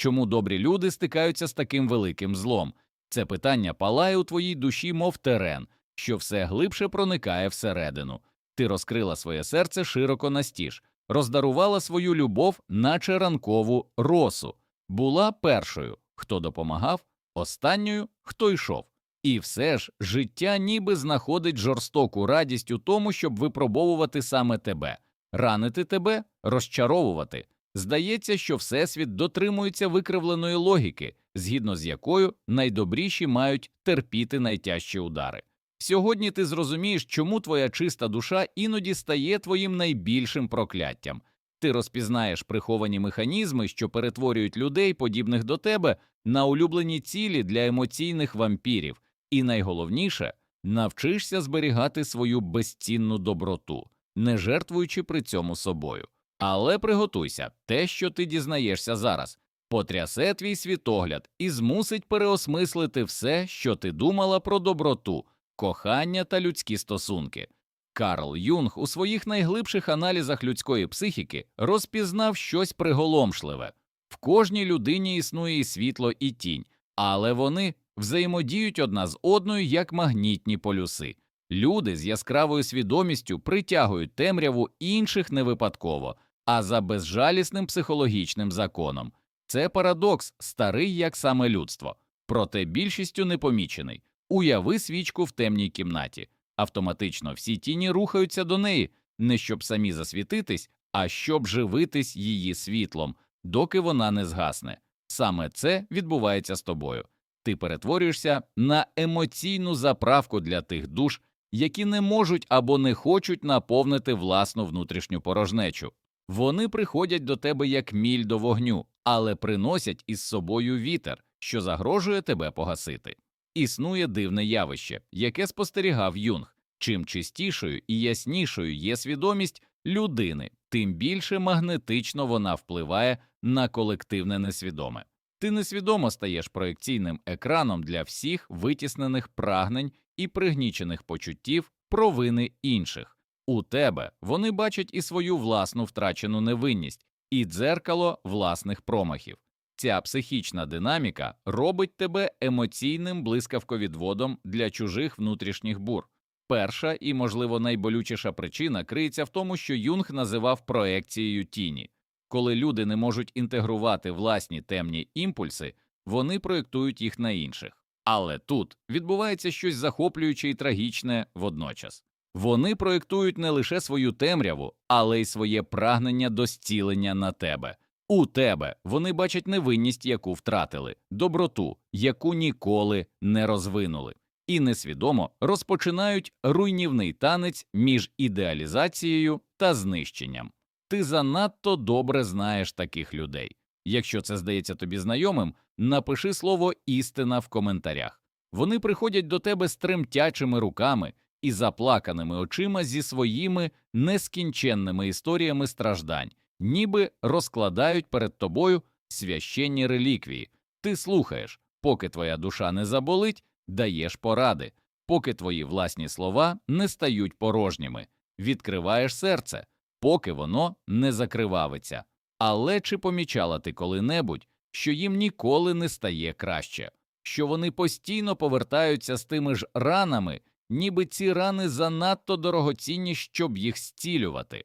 Чому добрі люди стикаються з таким великим злом? Це питання палає у твоїй душі, мов терен, що все глибше проникає всередину. Ти розкрила своє серце широко настіж, роздарувала свою любов, наче ранкову росу, була першою, хто допомагав, останньою, хто йшов. І все ж життя ніби знаходить жорстоку радість у тому, щоб випробовувати саме тебе, ранити тебе, розчаровувати. Здається, що Всесвіт дотримується викривленої логіки, згідно з якою найдобріші мають терпіти найтяжчі удари. Сьогодні ти зрозумієш, чому твоя чиста душа іноді стає твоїм найбільшим прокляттям. Ти розпізнаєш приховані механізми, що перетворюють людей, подібних до тебе, на улюблені цілі для емоційних вампірів, і найголовніше навчишся зберігати свою безцінну доброту, не жертвуючи при цьому собою. Але приготуйся, те, що ти дізнаєшся зараз, потрясе твій світогляд і змусить переосмислити все, що ти думала про доброту, кохання та людські стосунки. Карл Юнг у своїх найглибших аналізах людської психіки розпізнав щось приголомшливе в кожній людині існує і світло, і тінь, але вони взаємодіють одна з одною як магнітні полюси. Люди з яскравою свідомістю притягують темряву інших не випадково, а за безжалісним психологічним законом. Це парадокс, старий як саме людство, проте більшістю непомічений. Уяви свічку в темній кімнаті. Автоматично всі тіні рухаються до неї, не щоб самі засвітитись, а щоб живитись її світлом, доки вона не згасне. Саме це відбувається з тобою. Ти перетворюєшся на емоційну заправку для тих душ, які не можуть або не хочуть наповнити власну внутрішню порожнечу. Вони приходять до тебе як міль до вогню, але приносять із собою вітер, що загрожує тебе погасити. Існує дивне явище, яке спостерігав Юнг. Чим чистішою і яснішою є свідомість людини, тим більше магнетично вона впливає на колективне несвідоме. Ти несвідомо стаєш проекційним екраном для всіх витіснених прагнень і пригнічених почуттів провини інших. У тебе вони бачать і свою власну втрачену невинність, і дзеркало власних промахів. Ця психічна динаміка робить тебе емоційним блискавковідводом для чужих внутрішніх бур. Перша і, можливо, найболючіша причина криється в тому, що Юнг називав проекцією тіні. Коли люди не можуть інтегрувати власні темні імпульси, вони проєктують їх на інших. Але тут відбувається щось захоплююче і трагічне водночас. Вони проєктують не лише свою темряву, але й своє прагнення до зцілення на тебе. У тебе вони бачать невинність, яку втратили, доброту, яку ніколи не розвинули, і несвідомо розпочинають руйнівний танець між ідеалізацією та знищенням. Ти занадто добре знаєш таких людей. Якщо це здається тобі знайомим, напиши слово істина в коментарях. Вони приходять до тебе з тремтячими руками і заплаканими очима зі своїми нескінченними історіями страждань, ніби розкладають перед тобою священні реліквії. Ти слухаєш, поки твоя душа не заболить, даєш поради, поки твої власні слова не стають порожніми, відкриваєш серце, поки воно не закривавиться. Але чи помічала ти коли-небудь, що їм ніколи не стає краще, що вони постійно повертаються з тими ж ранами, ніби ці рани занадто дорогоцінні, щоб їх зцілювати?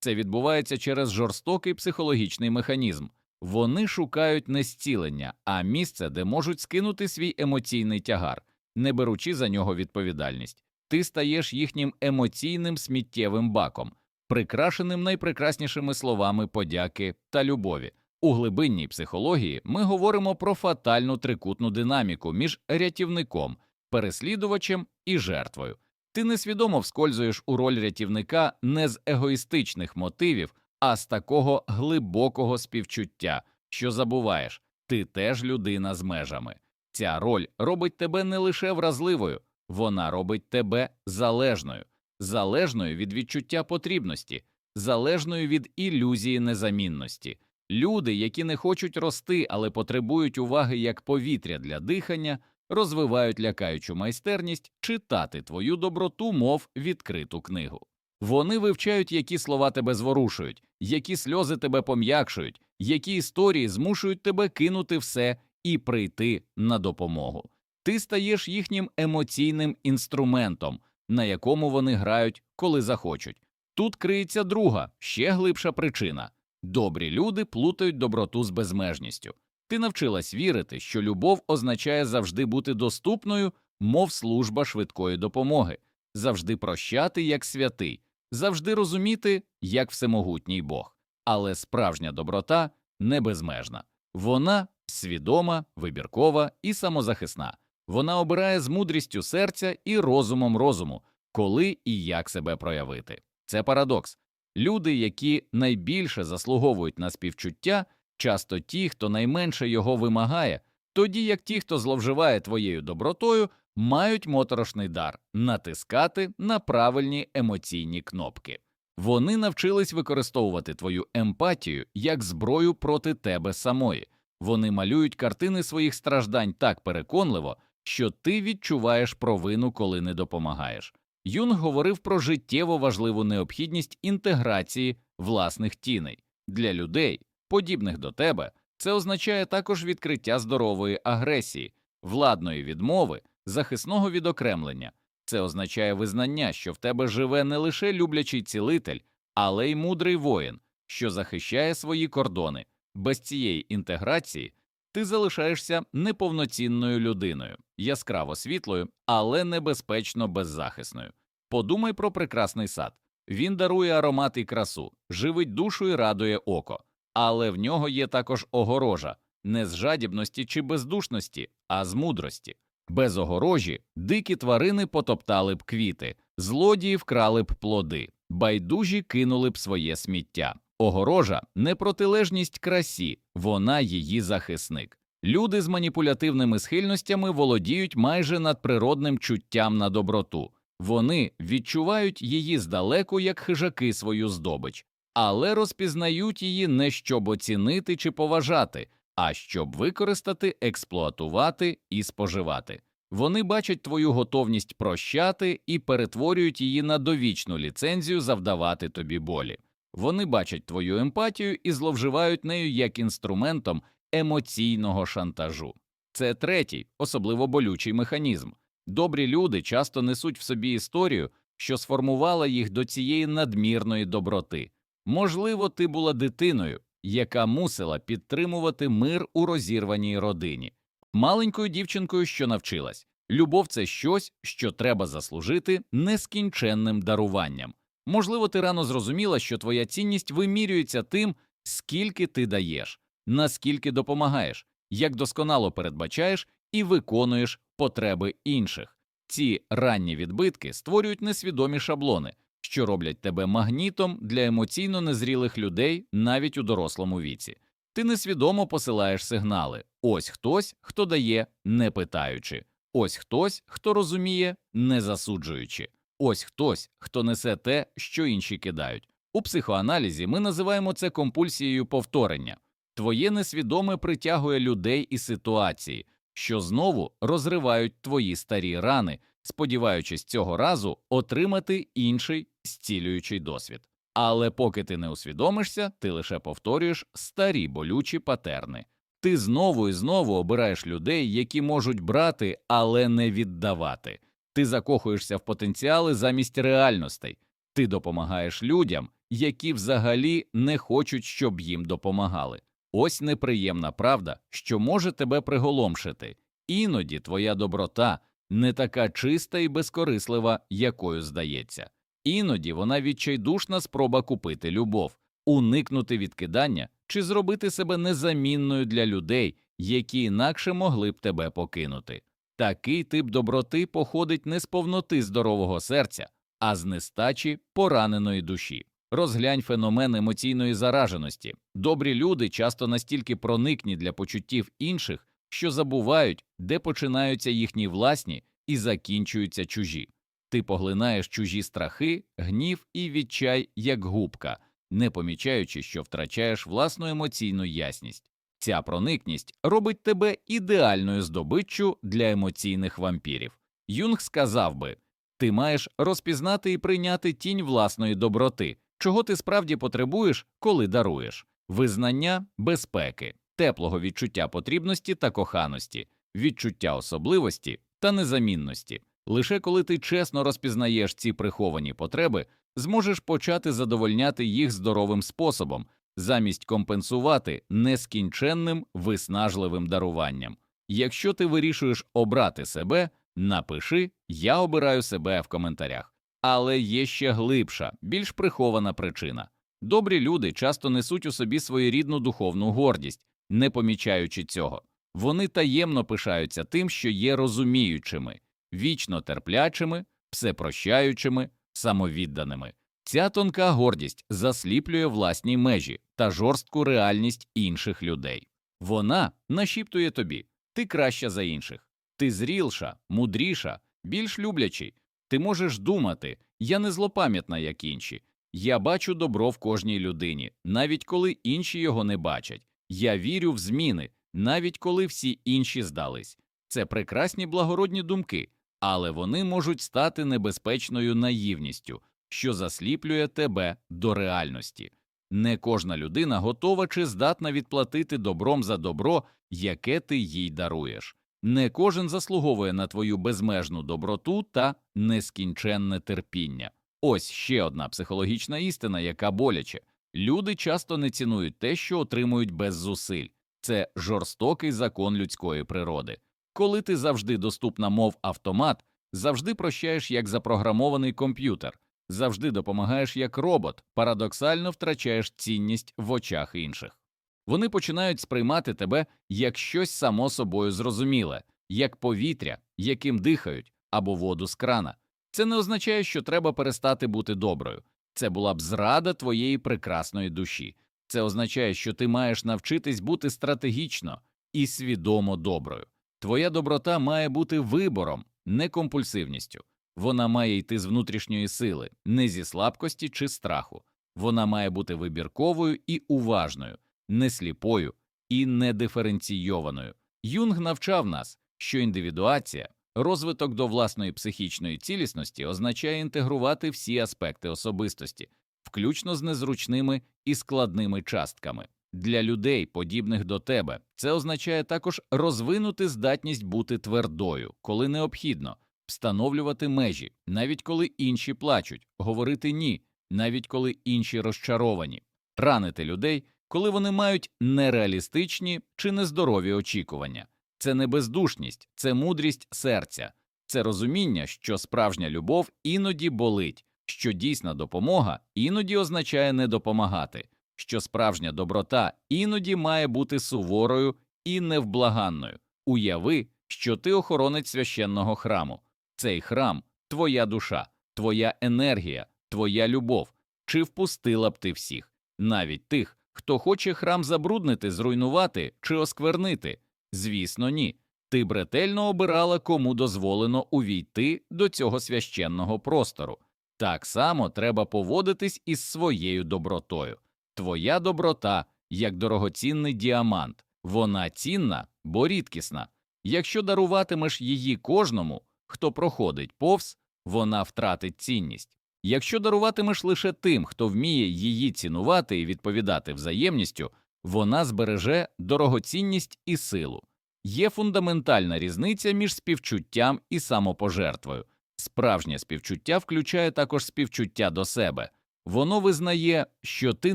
Це відбувається через жорстокий психологічний механізм. Вони шукають не зцілення, а місце, де можуть скинути свій емоційний тягар, не беручи за нього відповідальність. Ти стаєш їхнім емоційним сміттєвим баком, прикрашеним найпрекраснішими словами подяки та любові. У глибинній психології ми говоримо про фатальну трикутну динаміку між рятівником, переслідувачем і жертвою. Ти несвідомо вскользуєш у роль рятівника не з егоїстичних мотивів, а з такого глибокого співчуття, що забуваєш, ти теж людина з межами. Ця роль робить тебе не лише вразливою, вона робить тебе залежною, залежною від відчуття потрібності, залежною від ілюзії незамінності. Люди, які не хочуть рости, але потребують уваги як повітря для дихання, розвивають лякаючу майстерність читати твою доброту, мов відкриту книгу. Вони вивчають, які слова тебе зворушують, які сльози тебе пом'якшують, які історії змушують тебе кинути все і прийти на допомогу. Ти стаєш їхнім емоційним інструментом, на якому вони грають, коли захочуть. Тут криється друга, ще глибша причина добрі люди плутають доброту з безмежністю. Ти навчилась вірити, що любов означає завжди бути доступною, мов служба швидкої допомоги, завжди прощати як святий, завжди розуміти, як всемогутній Бог. Але справжня доброта не безмежна. Вона свідома, вибіркова і самозахисна. Вона обирає з мудрістю серця і розумом розуму, коли і як себе проявити. Це парадокс. Люди, які найбільше заслуговують на співчуття, часто ті, хто найменше його вимагає, тоді як ті, хто зловживає твоєю добротою, мають моторошний дар натискати на правильні емоційні кнопки. Вони навчились використовувати твою емпатію як зброю проти тебе самої. Вони малюють картини своїх страждань так переконливо, що ти відчуваєш провину, коли не допомагаєш. Юнг говорив про життєво важливу необхідність інтеграції власних тіней для людей, подібних до тебе. Це означає також відкриття здорової агресії, владної відмови, захисного відокремлення. Це означає визнання, що в тебе живе не лише люблячий цілитель, але й мудрий воїн, що захищає свої кордони. Без цієї інтеграції ти залишаєшся неповноцінною людиною, яскраво світлою, але небезпечно беззахисною. Подумай про прекрасний сад. Він дарує аромат і красу, живить душу і радує око, але в нього є також огорожа не з жадібності чи бездушності, а з мудрості. Без огорожі дикі тварини потоптали б квіти, злодії вкрали б плоди, байдужі кинули б своє сміття. Огорожа не протилежність красі, вона її захисник. Люди з маніпулятивними схильностями володіють майже надприродним чуттям на доброту. Вони відчувають її здалеку, як хижаки свою здобич, але розпізнають її не щоб оцінити чи поважати, а щоб використати, експлуатувати і споживати. Вони бачать твою готовність прощати і перетворюють її на довічну ліцензію завдавати тобі болі. Вони бачать твою емпатію і зловживають нею як інструментом емоційного шантажу. Це третій, особливо болючий механізм. Добрі люди часто несуть в собі історію, що сформувала їх до цієї надмірної доброти. Можливо, ти була дитиною, яка мусила підтримувати мир у розірваній родині, маленькою дівчинкою, що навчилась. Любов це щось, що треба заслужити нескінченним даруванням. Можливо, ти рано зрозуміла, що твоя цінність вимірюється тим, скільки ти даєш, наскільки допомагаєш, як досконало передбачаєш і виконуєш потреби інших. Ці ранні відбитки створюють несвідомі шаблони, що роблять тебе магнітом для емоційно незрілих людей навіть у дорослому віці. Ти несвідомо посилаєш сигнали ось хтось, хто дає, не питаючи, ось хтось, хто розуміє, не засуджуючи, ось хтось, хто несе те, що інші кидають. У психоаналізі ми називаємо це компульсією повторення. Твоє несвідоме притягує людей і ситуації, що знову розривають твої старі рани, сподіваючись цього разу отримати інший зцілюючий досвід. Але поки ти не усвідомишся, ти лише повторюєш старі болючі патерни. Ти знову і знову обираєш людей, які можуть брати, але не віддавати. Ти закохуєшся в потенціали замість реальностей. Ти допомагаєш людям, які взагалі не хочуть, щоб їм допомагали. Ось неприємна правда, що може тебе приголомшити. Іноді твоя доброта не така чиста і безкорислива, якою здається. Іноді вона відчайдушна спроба купити любов, уникнути відкидання чи зробити себе незамінною для людей, які інакше могли б тебе покинути. Такий тип доброти походить не з повноти здорового серця, а з нестачі пораненої душі. Розглянь феномен емоційної зараженості. Добрі люди часто настільки проникні для почуттів інших, що забувають, де починаються їхні власні і закінчуються чужі. Ти поглинаєш чужі страхи, гнів і відчай, як губка, не помічаючи, що втрачаєш власну емоційну ясність. Ця проникність робить тебе ідеальною здобиччю для емоційних вампірів. Юнг сказав би Ти маєш розпізнати і прийняти тінь власної доброти, чого ти справді потребуєш, коли даруєш визнання безпеки, теплого відчуття потрібності та коханості, відчуття особливості та незамінності. Лише коли ти чесно розпізнаєш ці приховані потреби, зможеш почати задовольняти їх здоровим способом, замість компенсувати нескінченним виснажливим даруванням. Якщо ти вирішуєш обрати себе, напиши Я обираю себе в коментарях. Але є ще глибша, більш прихована причина. Добрі люди часто несуть у собі своєрідну духовну гордість, не помічаючи цього. Вони таємно пишаються тим, що є розуміючими, вічно терплячими, всепрощаючими, самовідданими. Ця тонка гордість засліплює власні межі та жорстку реальність інших людей. Вона нашіптує тобі ти краща за інших, ти зрілша, мудріша, більш люблячий. Ти можеш думати я не злопам'ятна, як інші. Я бачу добро в кожній людині, навіть коли інші його не бачать. Я вірю в зміни, навіть коли всі інші здались. Це прекрасні благородні думки, але вони можуть стати небезпечною наївністю, що засліплює тебе до реальності. Не кожна людина готова чи здатна відплатити добром за добро, яке ти їй даруєш. Не кожен заслуговує на твою безмежну доброту та нескінченне терпіння. Ось ще одна психологічна істина, яка боляче. Люди часто не цінують те, що отримують без зусиль. Це жорстокий закон людської природи. Коли ти завжди доступна, мов автомат, завжди прощаєш як запрограмований комп'ютер, завжди допомагаєш як робот, парадоксально втрачаєш цінність в очах інших. Вони починають сприймати тебе як щось само собою зрозуміле, як повітря, яким дихають, або воду з крана. Це не означає, що треба перестати бути доброю. Це була б зрада твоєї прекрасної душі. Це означає, що ти маєш навчитись бути стратегічно і свідомо доброю. Твоя доброта має бути вибором, не компульсивністю. Вона має йти з внутрішньої сили, не зі слабкості чи страху. Вона має бути вибірковою і уважною, не сліпою і не диференційованою. Юнг навчав нас, що індивідуація, розвиток до власної психічної цілісності означає інтегрувати всі аспекти особистості, включно з незручними і складними частками. Для людей, подібних до тебе, це означає також розвинути здатність бути твердою, коли необхідно, встановлювати межі, навіть коли інші плачуть, говорити ні, навіть коли інші розчаровані, ранити людей, коли вони мають нереалістичні чи нездорові очікування. Це не бездушність, це мудрість серця, це розуміння, що справжня любов іноді болить, що дійсна допомога іноді означає не допомагати, що справжня доброта іноді має бути суворою і невблаганною. Уяви, що ти охоронець священного храму. Цей храм твоя душа, твоя енергія, твоя любов. Чи впустила б ти всіх, навіть тих, хто хоче храм забруднити, зруйнувати чи осквернити? Звісно, ні. Ти б ретельно обирала, кому дозволено увійти до цього священного простору. Так само треба поводитись із своєю добротою. Твоя доброта як дорогоцінний діамант, вона цінна, бо рідкісна. Якщо даруватимеш її кожному, хто проходить повз, вона втратить цінність. Якщо даруватимеш лише тим, хто вміє її цінувати і відповідати взаємністю, вона збереже дорогоцінність і силу. Є фундаментальна різниця між співчуттям і самопожертвою. Справжнє співчуття включає також співчуття до себе. Воно визнає, що ти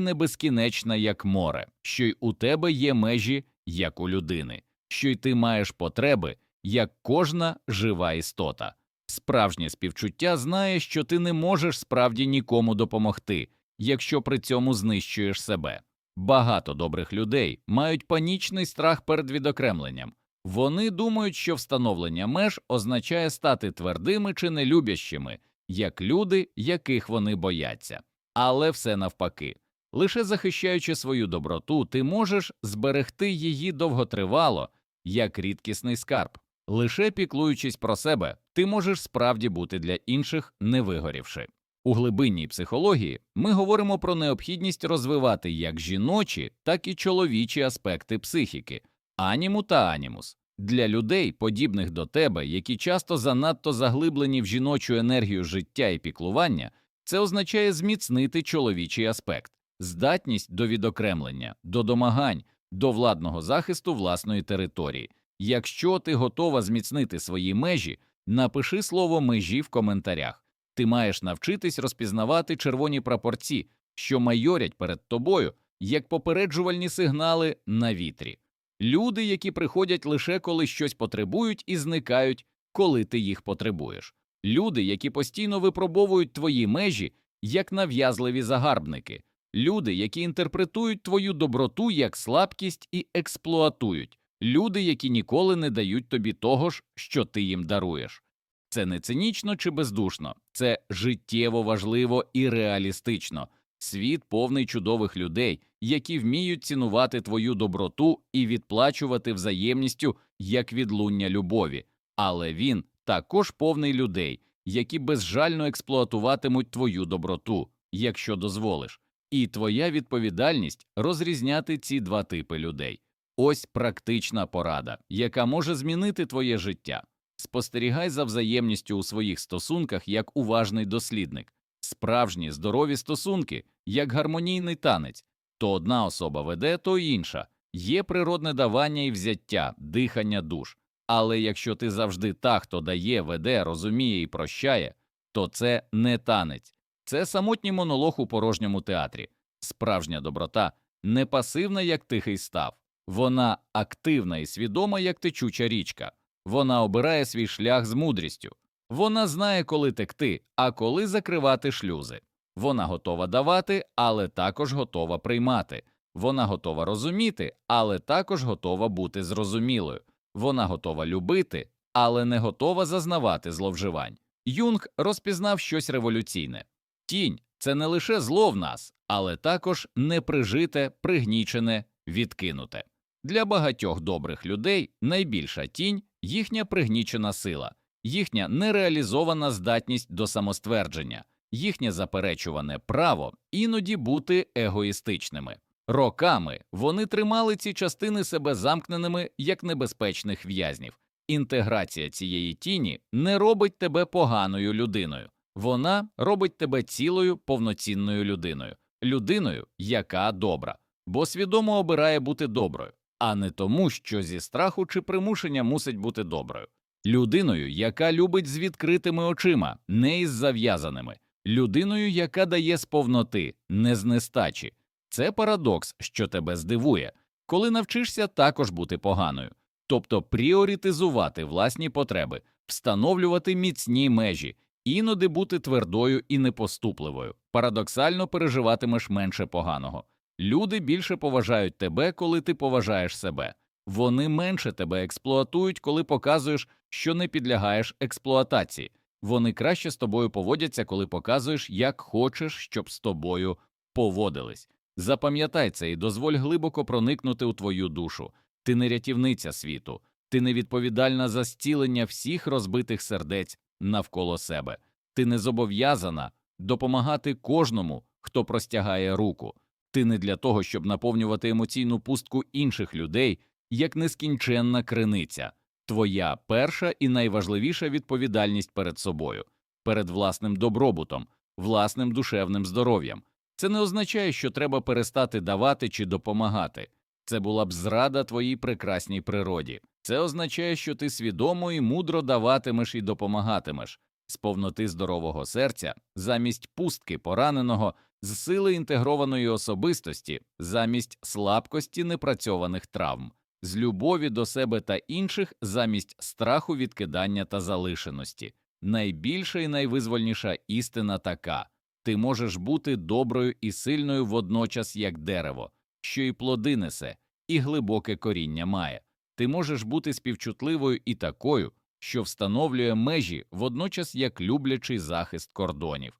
не безкінечна, як море, що й у тебе є межі, як у людини, що й ти маєш потреби, як кожна жива істота. Справжнє співчуття знає, що ти не можеш справді нікому допомогти, якщо при цьому знищуєш себе. Багато добрих людей мають панічний страх перед відокремленням. Вони думають, що встановлення меж означає стати твердими чи нелюбящими, як люди, яких вони бояться. Але все навпаки. Лише захищаючи свою доброту, ти можеш зберегти її довготривало, як рідкісний скарб. Лише піклуючись про себе, ти можеш справді бути для інших не вигорівши. У глибинній психології ми говоримо про необхідність розвивати як жіночі, так і чоловічі аспекти психіки аніму та анімус. Для людей, подібних до тебе, які часто занадто заглиблені в жіночу енергію життя і піклування, це означає зміцнити чоловічий аспект, здатність до відокремлення, до домагань, до владного захисту власної території. Якщо ти готова зміцнити свої межі, напиши слово межі в коментарях. Ти маєш навчитись розпізнавати червоні прапорці, що майорять перед тобою, як попереджувальні сигнали на вітрі. Люди, які приходять лише коли щось потребують і зникають, коли ти їх потребуєш. Люди, які постійно випробовують твої межі, як нав'язливі загарбники. Люди, які інтерпретують твою доброту як слабкість і експлуатують. Люди, які ніколи не дають тобі того ж, що ти їм даруєш. Це не цинічно чи бездушно, це життєво важливо і реалістично. Світ повний чудових людей, які вміють цінувати твою доброту і відплачувати взаємністю як відлуння любові, але він також повний людей, які безжально експлуатуватимуть твою доброту, якщо дозволиш. І твоя відповідальність розрізняти ці два типи людей. Ось практична порада, яка може змінити твоє життя. Спостерігай за взаємністю у своїх стосунках як уважний дослідник. Справжні здорові стосунки, як гармонійний танець, то одна особа веде, то інша. Є природне давання і взяття, дихання душ. Але якщо ти завжди та, хто дає, веде, розуміє і прощає, то це не танець, це самотній монолог у порожньому театрі. Справжня доброта не пасивна, як тихий став, вона активна і свідома, як течуча річка. Вона обирає свій шлях з мудрістю. Вона знає, коли текти, а коли закривати шлюзи. Вона готова давати, але також готова приймати. Вона готова розуміти, але також готова бути зрозумілою. Вона готова любити, але не готова зазнавати зловживань. Юнг розпізнав щось революційне. Тінь це не лише зло в нас, але також неприжите, пригнічене, відкинуте. Для багатьох добрих людей найбільша тінь їхня пригнічена сила, їхня нереалізована здатність до самоствердження, їхнє заперечуване право іноді бути егоїстичними. Роками вони тримали ці частини себе замкненими як небезпечних в'язнів. Інтеграція цієї тіні не робить тебе поганою людиною, вона робить тебе цілою повноцінною людиною, людиною, яка добра, бо свідомо обирає бути доброю, а не тому, що зі страху чи примушення мусить бути доброю, людиною, яка любить з відкритими очима, не із зав'язаними, людиною, яка дає з повноти, не з нестачі. Це парадокс, що тебе здивує, коли навчишся також бути поганою, тобто пріоритизувати власні потреби, встановлювати міцні межі, іноді бути твердою і непоступливою, парадоксально переживатимеш менше поганого. Люди більше поважають тебе, коли ти поважаєш себе. Вони менше тебе експлуатують, коли показуєш, що не підлягаєш експлуатації. Вони краще з тобою поводяться, коли показуєш, як хочеш, щоб з тобою поводились. Запам'ятай це і дозволь глибоко проникнути у твою душу. Ти не рятівниця світу, ти не відповідальна за зцілення всіх розбитих сердець навколо себе. Ти не зобов'язана допомагати кожному, хто простягає руку. Ти не для того, щоб наповнювати емоційну пустку інших людей, як нескінченна криниця. Твоя перша і найважливіша відповідальність перед собою, перед власним добробутом, власним душевним здоров'ям. Це не означає, що треба перестати давати чи допомагати. Це була б зрада твоїй прекрасній природі. Це означає, що ти свідомо і мудро даватимеш і допомагатимеш з повноти здорового серця, замість пустки пораненого, з сили інтегрованої особистості, замість слабкості непрацьованих травм, з любові до себе та інших, замість страху відкидання та залишеності. Найбільша і найвизвольніша істина така ти можеш бути доброю і сильною водночас як дерево, що і плоди несе, і глибоке коріння має. Ти можеш бути співчутливою і такою, що встановлює межі водночас як люблячий захист кордонів.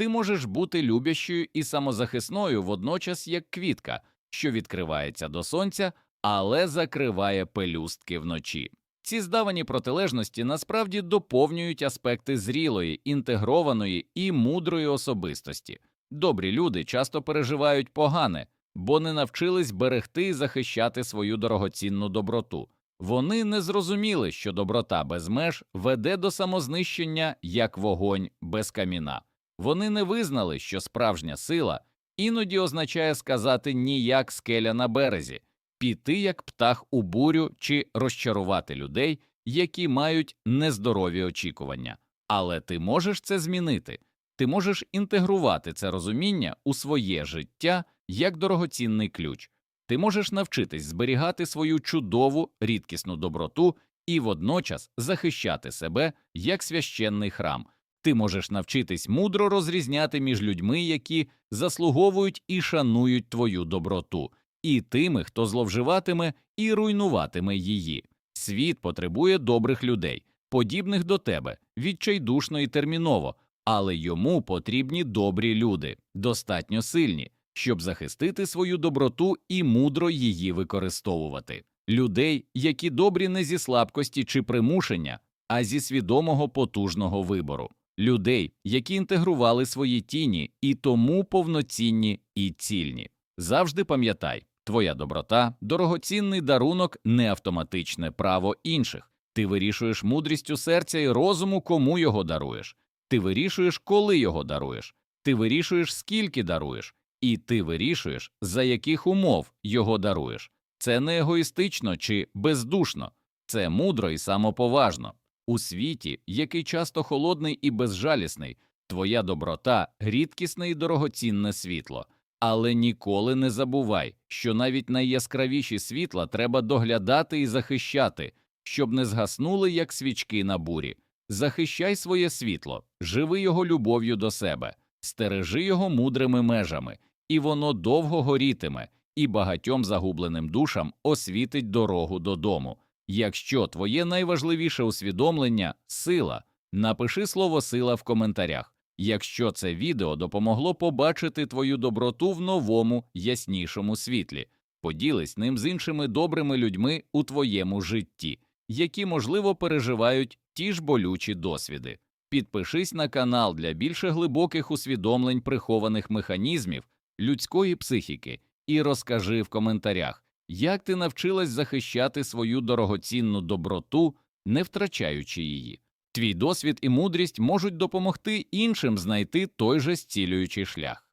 Ти можеш бути любящою і самозахисною водночас як квітка, що відкривається до сонця, але закриває пелюстки вночі. Ці здавані протилежності насправді доповнюють аспекти зрілої, інтегрованої і мудрої особистості. Добрі люди часто переживають погане, бо не навчились берегти і захищати свою дорогоцінну доброту. Вони не зрозуміли, що доброта без меж веде до самознищення як вогонь без каміна. Вони не визнали, що справжня сила іноді означає сказати ні як скеля на березі, піти як птах у бурю чи розчарувати людей, які мають нездорові очікування. Але ти можеш це змінити. Ти можеш інтегрувати це розуміння у своє життя як дорогоцінний ключ. Ти можеш навчитись зберігати свою чудову рідкісну доброту і водночас захищати себе як священний храм. Ти можеш навчитись мудро розрізняти між людьми, які заслуговують і шанують твою доброту, і тими, хто зловживатиме і руйнуватиме її. Світ потребує добрих людей, подібних до тебе, відчайдушно і терміново, але йому потрібні добрі люди, достатньо сильні, щоб захистити свою доброту і мудро її використовувати. Людей, які добрі не зі слабкості чи примушення, а зі свідомого потужного вибору. Людей, які інтегрували свої тіні і тому повноцінні і цільні. Завжди пам'ятай, твоя доброта дорогоцінний дарунок, не автоматичне право інших. Ти вирішуєш мудрістю серця і розуму, кому його даруєш. Ти вирішуєш, коли його даруєш. Ти вирішуєш, скільки даруєш, і ти вирішуєш, за яких умов його даруєш. Це не егоїстично чи бездушно, це мудро і самоповажно. У світі, який часто холодний і безжалісний, твоя доброта рідкісне і дорогоцінне світло. Але ніколи не забувай, що навіть найяскравіші світла треба доглядати і захищати, щоб не згаснули, як свічки на бурі. Захищай своє світло, живи його любов'ю до себе, стережи його мудрими межами, і воно довго горітиме, і багатьом загубленим душам освітить дорогу додому. Якщо твоє найважливіше усвідомлення сила, напиши слово сила в коментарях. Якщо це відео допомогло побачити твою доброту в новому, яснішому світлі, поділись ним з іншими добрими людьми у твоєму житті, які, можливо, переживають ті ж болючі досвіди. Підпишись на канал для більше глибоких усвідомлень прихованих механізмів людської психіки і розкажи в коментарях, як ти навчилась захищати свою дорогоцінну доброту, не втрачаючи її. Твій досвід і мудрість можуть допомогти іншим знайти той же зцілюючий шлях.